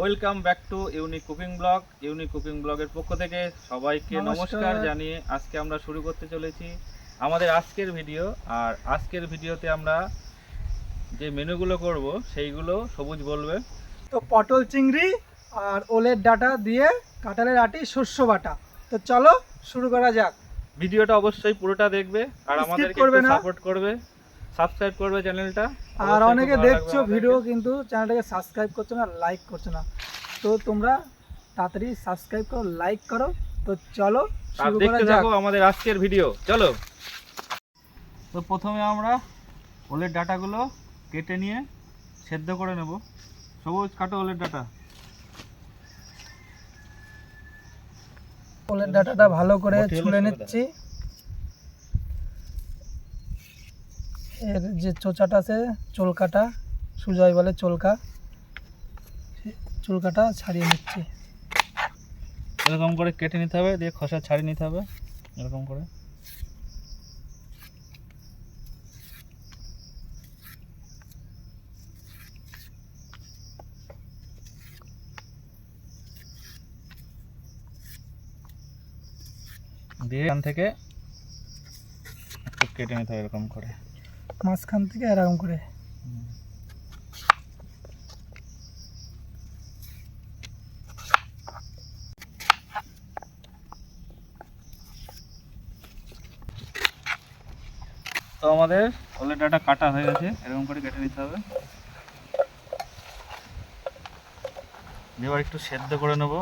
Welcome back to unique cooking blog. Unique cooking ব্লগের পক্ষ থেকে সবাইকে নমস্কার। জানিয়ে আজকে আমরা শুরু করতে চলেছি আমাদের আজকের ভিডিও। আর আজকের ভিডিওতে আমরা যে মেনুগুলো করব সেইগুলো সবুজ বলবে। তো পটল চিংড়ি আর ওলের ডাটা দিয়ে কাঁঠালের আটি শস্য বাটা। তো চলো শুরু করা যাক। ভিডিওটা অবশ্যই পুরোটা দেখবে আর আমাদেরকে সাপোর্ট করবে। সাবস্ক্রাইব করবে চ্যানেলটা। আর অনেকে দেখছ ভিডিও কিন্তু চ্যানেলটাকে সাবস্ক্রাইব করছ না লাইক করছ না। তো তোমরা তাড়াতাড়ি সাবস্ক্রাইব করো লাইক করো। তো চলো শুরু করা যাক। আমাদের আজকের ভিডিও চলো। তো প্রথমে আমরা ওলের ডাটাগুলো কেটে নিয়ে সেদ্ধ করে নেব। সবুজ কাটো ওলের ডাটা। ওলের ডাটাটা ভালো করে ছুলে। নিচ্ছি। এর যে চোচাটা আছে, চুলকাটা, সুজয় বলে চুলকা চুলকাটা ছাড়িয়ে নিচ্ছি। এরকম করে কেটে নিতে হবে, দিয়ে খসা ছাড়িয়ে নিতে হবে, এরকম করে। দিয়ে এখান থেকে কেটে নিতে হবে এরকম করে। মাঝখান থেকে এরকম করে। তো আমাদের ওলের ডাটা কাটা হয়ে গেছে, এরকম করে কেটে নিতে হবে। এবার একটু সেদ্ধ করে নেব।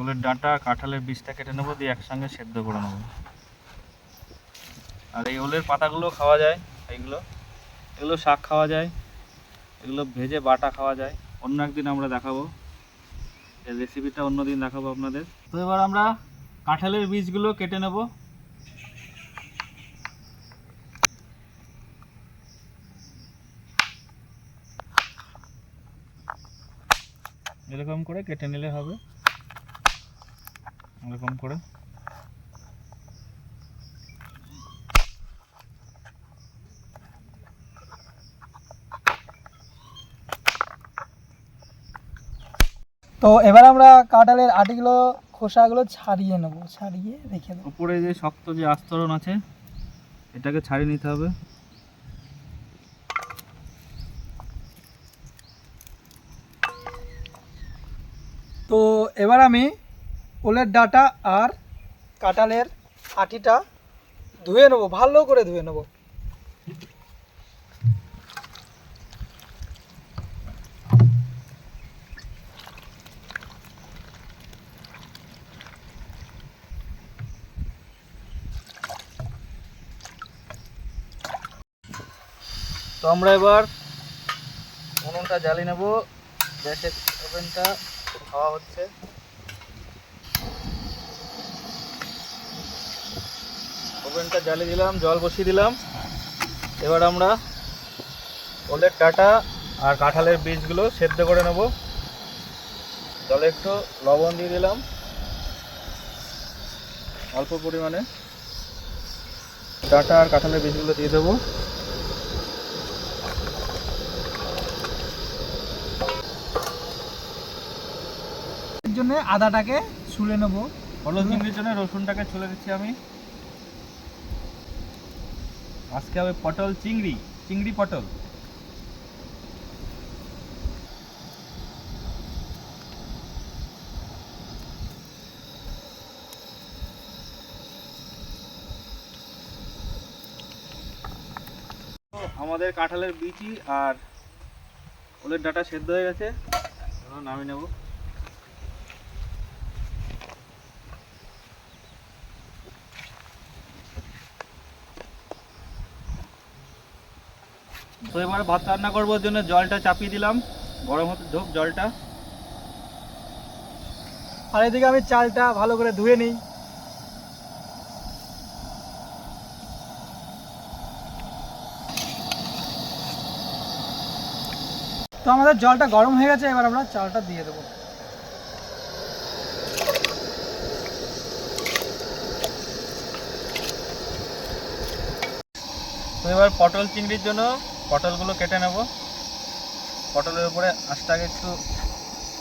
ওলের ডাঁটা কাঁঠালের বীজটা কেটে নেব, দিয়ে একসঙ্গে সেদ্ধ করে নেব। আর এই ওলের পাতাগুলো খাওয়া যায়, এইগুলো। এগুলো শাক খাওয়া যায়, এগুলো ভেজে বাটা খাওয়া যায়। অন্য একদিন আমরা দেখাবো। এর রেসিপিটা অন্য দিন দেখাবো আপনাদের। তো এবার আমরা কাঁঠালের বীজগুলো কেটে নেব। এরকম করে কেটে নিলে হবে। এরকম করে। তো এবার আমরা কাঁঠালের আটিগুলো খোসাগুলো ছাড়িয়ে নেব ছাড়িয়ে রেখে দেবো। উপরে যে শক্ত যে আস্তরণ আছে এটাকে ছাড়িয়ে নিতে হবে। তো এবার আমি ওলের ডাটা আর কাঁঠালের আটিটা ধুয়ে নেব ভালো করে ধুয়ে নেব। তো আমরা এবার উনুনটা জ্বালিয়ে নেব। গ্যাসের ওভেনটা খাওয়া হচ্ছে। ওভেনটা জ্বালিয়ে দিলাম, জল বসিয়ে দিলাম। এবার আমরা ওলের ডাটা আর কাঁঠালের বীজগুলো সেদ্ধ করে নেব। জলে একটু লবণ দিয়ে দিলাম, অল্প পরিমাণে। ডাটা আর কাঁঠালের বীজগুলো দিয়ে দেবো। জন্য আদাটাকে ছুলে নেব। পটল চিংড়ির জন্য রসুনটাকে ছুলে দিচ্ছি আমি। আজকে হবে পটল চিংড়ি চিংড়ি পটল। আমাদের কাঁঠালের বিচি আর ওলের ডাটা সেদ্ধ হয়ে গেছে। নামিয়ে নেব। তো এবার ভাত রান্না করবার জন্য জলটা চাপিয়ে দিলাম। গরম হতে ঢোক জলটা। আর এদিকে আমি চালটা ভালো করে ধুয়ে নিই। তো আমাদের জলটা গরম হয়ে গেছে, এবার আমরা চালটা দিয়ে দেবো। তো এবার পটল চিংড়ির জন্য পটলগুলো কেটে নেব। পটলের উপরে আঁশটাকে একটু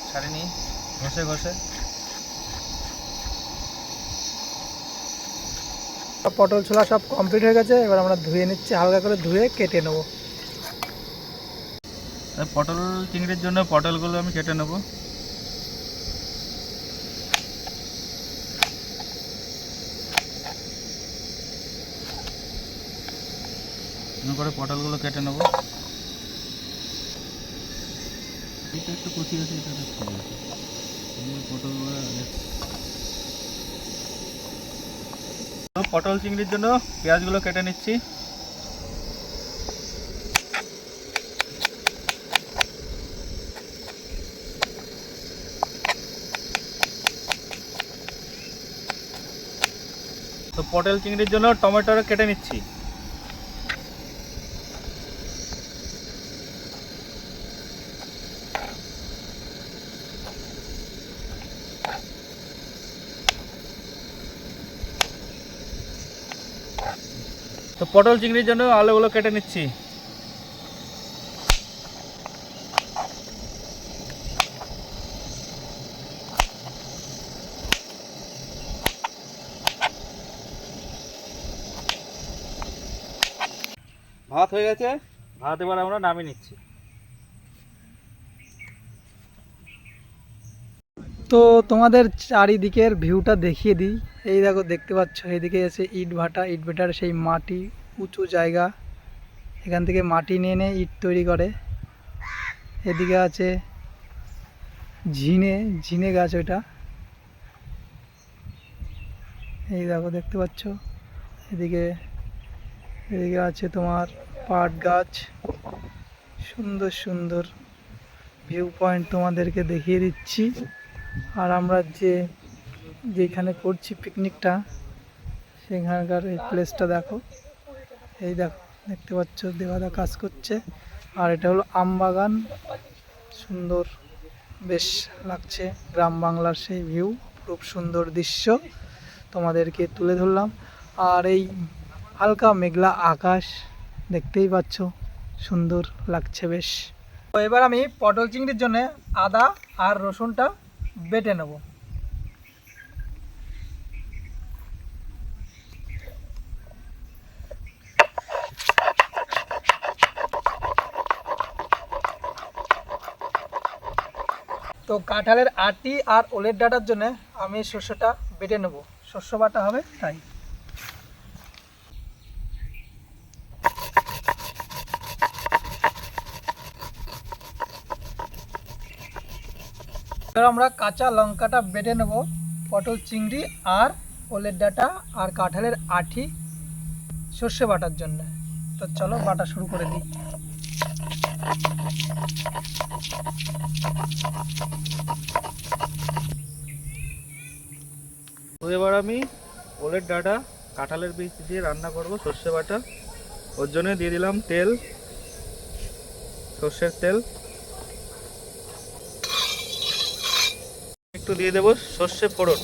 ছাড়ে নিই ঘষে ঘষে। পটল ছোলা সব কমপ্লিট হয়ে গেছে এবার আমরা ধুয়ে নিচ্ছি হালকা করে ধুয়ে কেটে নেব। পটল চিংড়ির জন্য পটলগুলো আমি কেটে নেব। করে পটলগুলো কেটে নেব। এটা একটু কচি আছে এটা একটু পটলগুলো পটল চিংড়ির জন্য পেঁয়াজগুলো কেটে নিচ্ছি। তো পটল চিংড়ির জন্য টমেটো কেটে নিচ্ছি। তো পটল চিংড়ির জন্য আলুগুলো কেটে নিচ্ছি। ভাত হয়ে গেছে? ভাত এবার আমরা নামিয়ে নিচ্ছি। তো তোমাদের চারিদিকের ভিউটা দেখিয়ে দিই। এই দেখো, দেখতে পাচ্ছ এইদিকে এসে ইট ভাটা। ইট ভাটার সেই মাটি, উঁচু জায়গা। এখান থেকে মাটি নিয়ে এনে ইট তৈরি করে। এদিকে আছে ঝিনে ঝিনে গাছ ওইটা। এই দেখো, দেখতে পাচ্ছ? এদিকে এদিকে আছে তোমার পাট গাছ। সুন্দর সুন্দর ভিউ পয়েন্ট তোমাদেরকে দেখিয়ে দিচ্ছি। আর আমরা যে, যেখানে করছি পিকনিকটা সেখানকার এই প্লেসটা দেখো। এই দেখো, দেখতে পাচ্ছ, দেওয়াদা কাজ করছে। আর এটা হলো আম বাগান। সুন্দর বেশ লাগছে গ্রাম বাংলার সেই ভিউ খুব সুন্দর দৃশ্য। তোমাদেরকে তুলে ধরলাম। আর এই হালকা মেঘলা আকাশ, দেখতেই পাচ্ছ, সুন্দর লাগছে বেশ। তো এবার আমি পটল চিংড়ির জন্য আদা আর রসুনটা বেটে নেব। তো কাঁঠালের আটি আর ওলের ডাটার জন্য আমি শস্যটা বেটে নেব। শস্য বাটা হবে তাই। এবার আমরা কাঁচা লঙ্কাটা বেটে নেব, পটল চিংড়ি আর ওলের ডাটা আর কাঁঠালের আঠি সর্ষে বাটার জন্য। তো চলো বাটা শুরু করে দিই। তো এবার আমি ওলের ডাটা, কাঁঠালের বীজ দিয়ে রান্না করব সর্ষে বাটা। ওর জন্য দিয়ে দিলাম তেল, সর্ষের তেল। একটু দিয়ে দেবো সর্ষে ফোড়ন।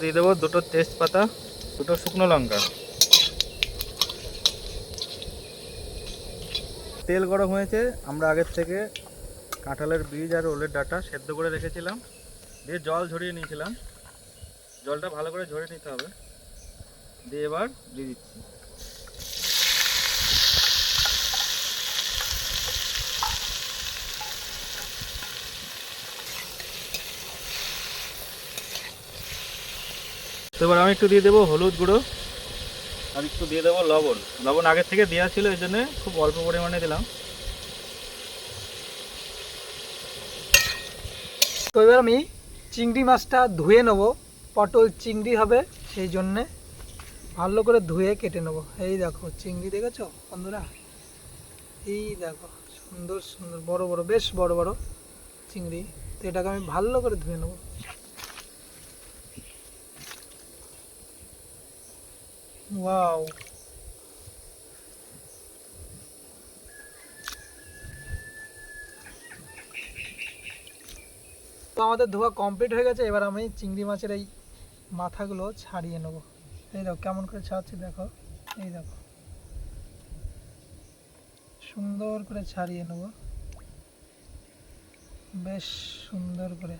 দিয়ে দেবো দুটো তেজপাতা, দুটো শুকনো লঙ্কা। তেল গরম হয়েছে, আমরা আগের থেকে কাঁঠালের বীজ আর ওলের ডাটা সেদ্ধ করে রেখেছিলাম। দিয়ে জল ঝরিয়ে নিয়েছিলাম। জলটা ভালো করে ঝরিয়ে নিতে হবে। দিয়ে এবার দিয়ে দিচ্ছি। এবার আমি একটু দিয়ে দেবো হলুদ গুঁড়ো। আর একটু দিয়ে দেবো লবণ। লবণ আগের থেকে দেওয়া ছিল এই জন্যে খুব অল্প পরিমাণে দিলাম। তো এবার আমি চিংড়ি মাছটা ধুয়ে নেব। পটল চিংড়ি হবে সেই জন্যে। ভালো করে ধুয়ে কেটে নেব। এই দেখো চিংড়ি দেখেছ বন্ধুরা? এই দেখো সুন্দর সুন্দর বড় বড় বেশ বড় বড় চিংড়ি। তো এটাকে আমি ভালো করে ধুয়ে নেব। ওয়াও তো আমাদের ধোয়া কমপ্লিট হয়ে গেছে, এবার আমি চিংড়ি মাছের এই মাথাগুলো ছাড়িয়ে নেব। এই দেখো, কেমন করে ছাড়াচ্ছি দেখো। এই দেখো। সুন্দর করে ছাড়িয়ে নেব। বেশ সুন্দর করে।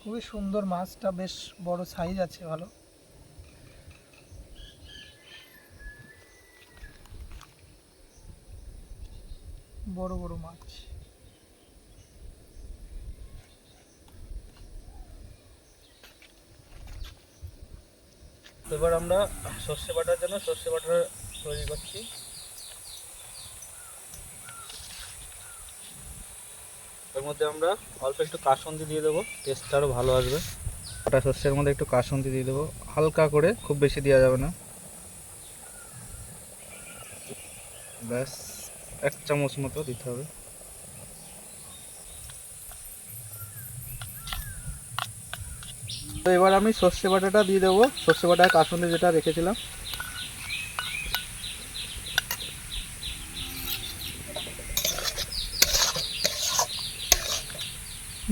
খুবই সুন্দর মাছটা, বেশ বড় সাইজ আছে, ভালো। বড় বড় মাছ। এবার আমরা সর্ষে বাটার জন্য সর্ষে বাটা তৈরি করছি। এর মধ্যে আমরা অল্প একটু কাসন্দি দিয়ে দেবো টেস্টটা আরও ভালো আসবে। ওটা সর্ষের মধ্যে একটু কাসন্দি দিয়ে দেবো, হালকা করে, খুব বেশি দেওয়া যাবে না। ব্যাস। এক চামচ মতো দিতে হবে। তো এবার আমি সর্ষে বাটাটা দিয়ে দেবো। সর্ষে বাটা কাসন্দি যেটা রেখেছিলাম।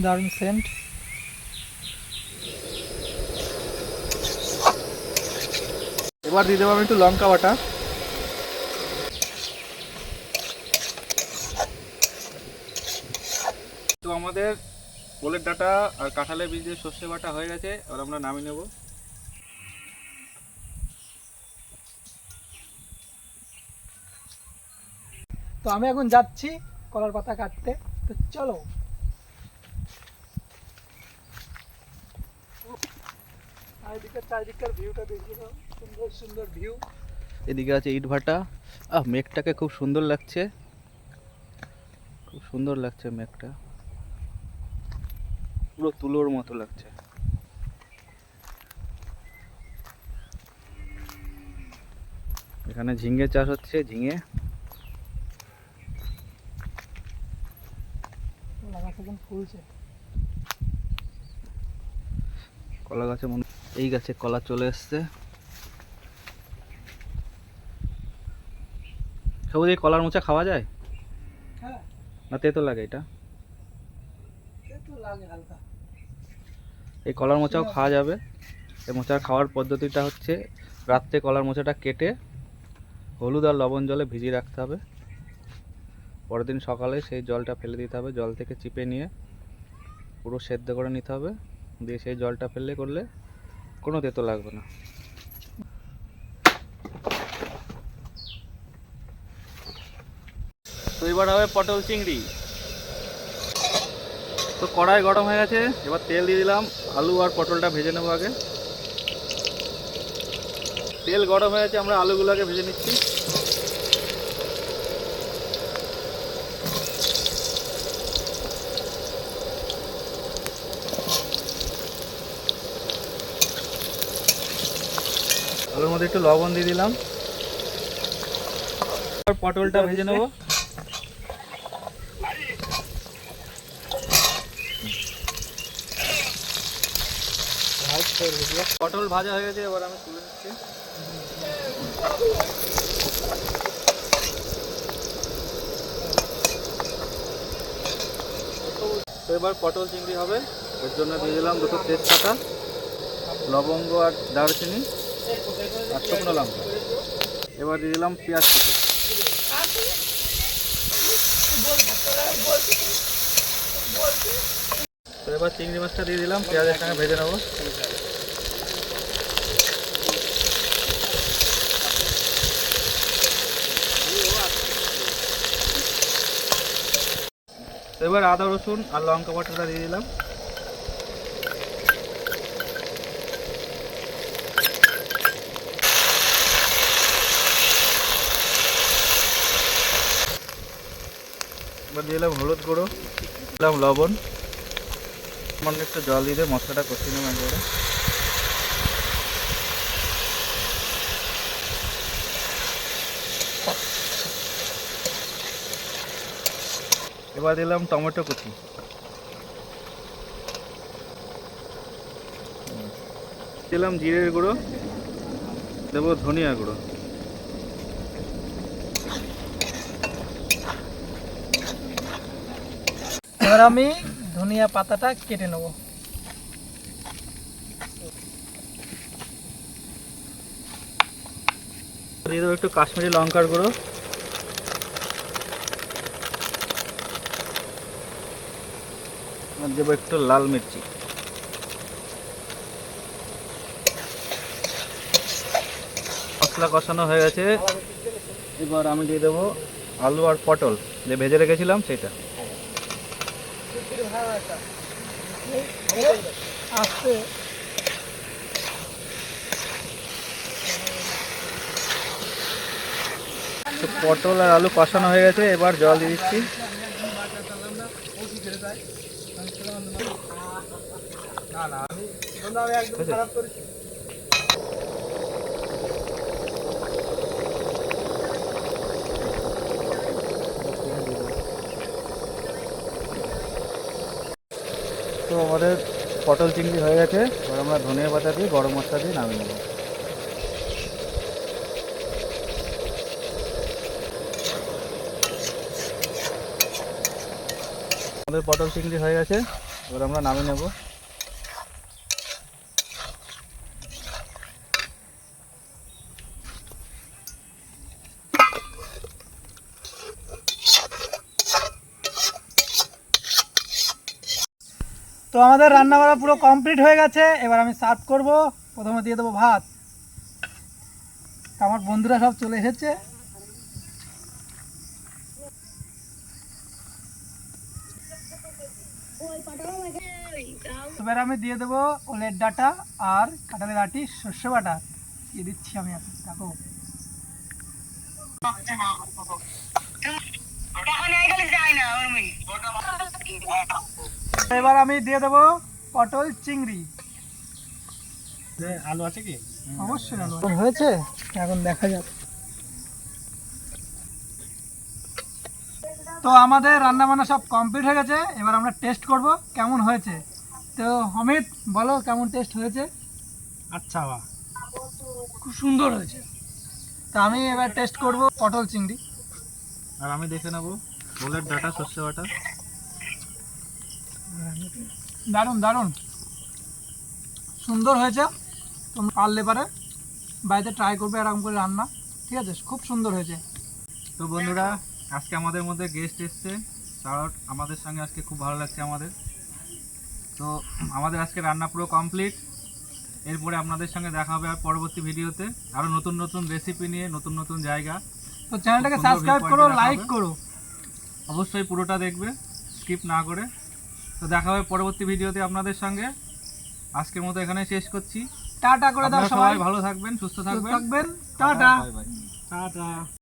দারুণ সেন্ট এবার দিয়ে দেবো আমি একটু লঙ্কা বাটা। আমাদের পোলের ডাটা আর কাঁঠালের বীজ দিয়ে সর্ষে বাটা হয়ে গেছে এবার আমরা নামিয়ে নেব। তো আমি এখন যাচ্ছি কলার পাতা কাটতে। তো চলো। চারিদিকের চারিদিকের ভিউটা দেখি সুন্দর সুন্দর ভিউ এদিকে আছে ইট ভাটা। আহ মেঘটাকে খুব সুন্দর লাগছে। খুব সুন্দর লাগছে মেঘটা। পুরো তুলোর মতো লাগছে। এখানে ঝিঙে চাষ হচ্ছে ঝিঙে। কলা গাছে মনে এই গাছে কলা চলে এসছে। সবুজ এই কলার মোচা খাওয়া যায়? হ্যাঁ। না তেতো লাগে এটা? এই কলার মোচাও খাওয়া যাবে। এই মোচার খাওয়ার পদ্ধতিটা হচ্ছে, রাত্রে কলার মোচাটা কেটে হলুদ আর লবণ জলে ভিজিয়ে রাখতে হবে। পরের দিন সকালে সেই জলটা ফেলে দিতে হবে, জল থেকে চিপে নিয়ে পুরো সেদ্ধ করে নিতে হবে। দিয়ে সেই জলটা ফেললে করলে কোনো তেতো লাগবে না। তো এবার হবে পটল চিংড়ি। তো কড়াই গরম হয়ে গেছে, এবার তেল দিয়ে দিলাম, আলু আর পটলটা ভেজে নেব আগে। তেল গরম হয়ে গেছে, আমরা আলুগুলোকে ভেজে নিচ্ছি। আলুর মধ্যে একটু লবণ দিয়ে দিলাম। পটলটা ভেজে নেব। পটল ভাজা হয়ে গেছে, এবার আমি তুলে নিচ্ছি। তো এবার পটল চিংড়ি হবে। এর জন্য দিয়ে দিলাম দুটো তেজপাতা, লবঙ্গ আর দারচিনি আর শুকনো লঙ্কা। এবার দিয়ে দিলাম পেঁয়াজ এবার চিংড়ি মাছটা দিয়ে দিলাম পেঁয়াজের সঙ্গে ভেজে নেব। এবার আদা, রসুন আর লঙ্কা বাটাটা দিয়ে দিলাম। এবার দিলাম হলুদ গুঁড়ো, দিলাম লবণ। সামান্য একটু জল দিয়ে মশলাটা কষিয়ে নেব একবারে। এবার দিলাম টমেটো কুচি। দিলাম জিরের গুঁড়ো দেবো ধনিয়া গুঁড়ো। এবার আমি ধনিয়া পাতাটা কেটে নেব। দিয়ে দেবো একটু কাশ্মীরি লঙ্কার গুঁড়ো। দেবো একটু লাল মির্চি। মশলা কষানো হয়ে গেছে। এবার আমি দিয়ে দেবো আলু আর পটল। যে ভেজে রেখেছিলাম সেটা পটল আর আলু কষানো হয়ে গেছে। এবার জল দিয়ে দিচ্ছি ঠিক আছে? তো আমাদের পটল চিংড়ি হয়ে গেছে। এবার আমরা ধনিয়া পাতা দিয়ে গরম মশলা দিয়ে নামিয়ে নেব। আমাদের পটল চিংড়ি হয়ে গেছে। এবার আমরা নামিয়ে নেব। তো আমাদের রান্না পুরো কমপ্লিট হয়ে গেছে। এবার আমি সার্ভ করব। প্রথমে দিয়ে দেবো ভাত। আমার বন্ধুরা সব চলে এসেছে। এবার আমি দিয়ে দেবো ওলের ডাটা আর কাঁঠালের আটি শস্য বাটা। দিয়ে দিচ্ছি আমি এখন, দেখো। এবার আমি দিয়ে দেবো পটল চিংড়ি। আলু আছে কি? অবশ্যই আলু হয়েছে? এখন দেখা যাক। তো আমাদের রান্না বান্না সব কমপ্লিট হয়ে গেছে এবার আমরা টেস্ট করব কেমন হয়েছে। তো অমিত বলো কেমন টেস্ট হয়েছে? আচ্ছা বা খুব সুন্দর হয়েছে। তো আমি এবার টেস্ট করব পটল চিংড়ি। আর আমি দেখে নেব। ওলের ডাটা সর্ষে বাটা। দারুণ দারুণ। সুন্দর হয়েছে। তোমরা পারলে পারে বাড়িতে ট্রাই করবে এরকম করে রান্না। ঠিক আছে? খুব সুন্দর হয়েছে। তো বন্ধুরা আজকে আমাদের মধ্যে গেস্ট এসছে। শারট আমাদের সঙ্গে আজকে খুব ভালো লাগছে আমাদের। তো আমাদের আজকে রান্না পুরো কমপ্লিট এরপরে আপনাদের সঙ্গে দেখা হবে আর পরবর্তী ভিডিওতে। আরও নতুন নতুন রেসিপি নিয়ে নতুন নতুন জায়গা। তো চ্যানেলটাকে সাবস্ক্রাইব করো লাইক করো। অবশ্যই পুরোটা দেখবে। স্কিপ না করে। তো দেখা হবে পরবর্তী ভিডিওতে আপনাদের সঙ্গে। আজকের মতো এখানে শেষ করছি। টাটা করে দাও সবাই। ভালো থাকবেন সুস্থ থাকবেন। টাটা। টাটা।